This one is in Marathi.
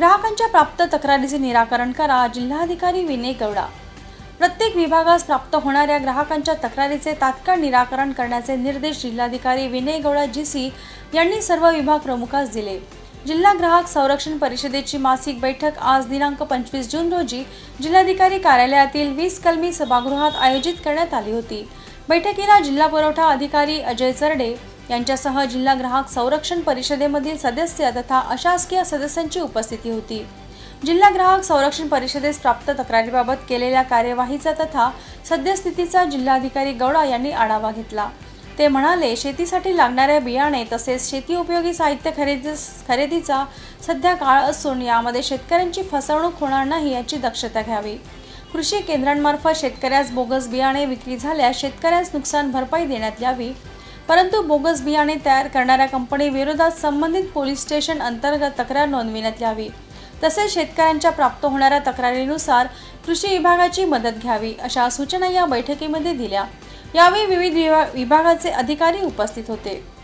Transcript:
ग्राहकांच्या प्राप्त तक्रारीचे निराकरण करा जिल्हाधिकारी विनय गौडा प्रत्येक विभागास प्राप्त होणाऱ्या ग्राहकांच्या तक्रारीचे तात्काळ निराकरण करण्याचे निर्देश जिल्हाधिकारी विनय गौडा जी सी यांनी सर्व विभाग प्रमुखास दिले. जिल्हा ग्राहक संरक्षण परिषदेची मासिक बैठक आज दिनांक पंचवीस जून रोजी जिल्हाधिकारी कार्यालयातील वीस कलमी सभागृहात आयोजित करण्यात आली होती. बैठकीला जिल्हा पुरवठा अधिकारी अजय चरडे यांच्यासह जिल्हा ग्राहक संरक्षण परिषदेमधील सदस्य तथा अशासकीय सदस्यांची उपस्थिती होती. जिल्हा ग्राहक संरक्षण परिषदेस प्राप्त तक्रारीबाबत केलेल्या कार्यवाहीचा तथा सद्यस्थितीचा जिल्हाधिकारी गौडा यांनी आढावा घेतला. ते म्हणाले शेतीसाठी लागणाऱ्या बियाणे तसेच शेती उपयोगी साहित्य खरेदी खरेदीचा सध्या काळ असून यामध्ये शेतकऱ्यांची फसवणूक होणार नाही याची दक्षता घ्यावी. कृषी केंद्रांमार्फत शेतकऱ्यास बोगस बियाणे विक्री झाल्यास शेतकऱ्यास नुकसान भरपाई देण्यात यावी. परंतु बोगस बियाणे तयार करणाऱ्या कंपनी विरोधात संबंधित पोलीस स्टेशन अंतर्गत तक्रार नोंदविण्यात यावी. तसेच शेतकऱ्यांच्या प्राप्त होणाऱ्या तक्रारीनुसार कृषी विभागाची मदत घ्यावी अशा सूचना या बैठकीमध्ये दिल्या. यावेळी विविध विभा- विभागाचे अधिकारी उपस्थित होते.